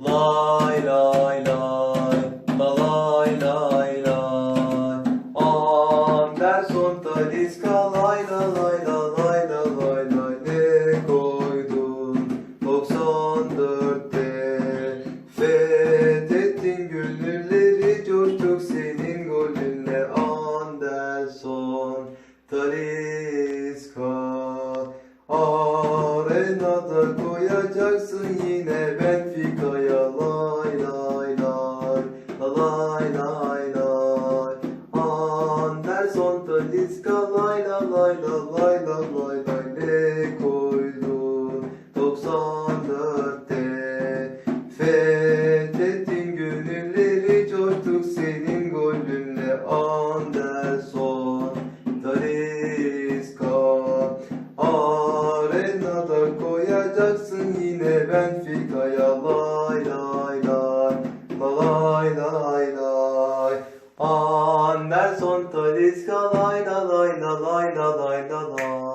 Lay lay lay, la lay lay lay. Anderson Taliska lay la lay la lay la lay lay. Ne koydun 94'te? Fethettin gönülleri coştuk senin golünle Anderson Taliska. Arenada koyacaksın yine Benfica'ya Anderson Talisca lay la lay la lay la lay lay ne koydun 94'te Fethettin gönülleri coştuk senin golünle Anderson Talisca Arenada koyacaksın yine Benfica'ya lay lay lay la lay lay lay Anderson Talisca lay la lay la lay la lay la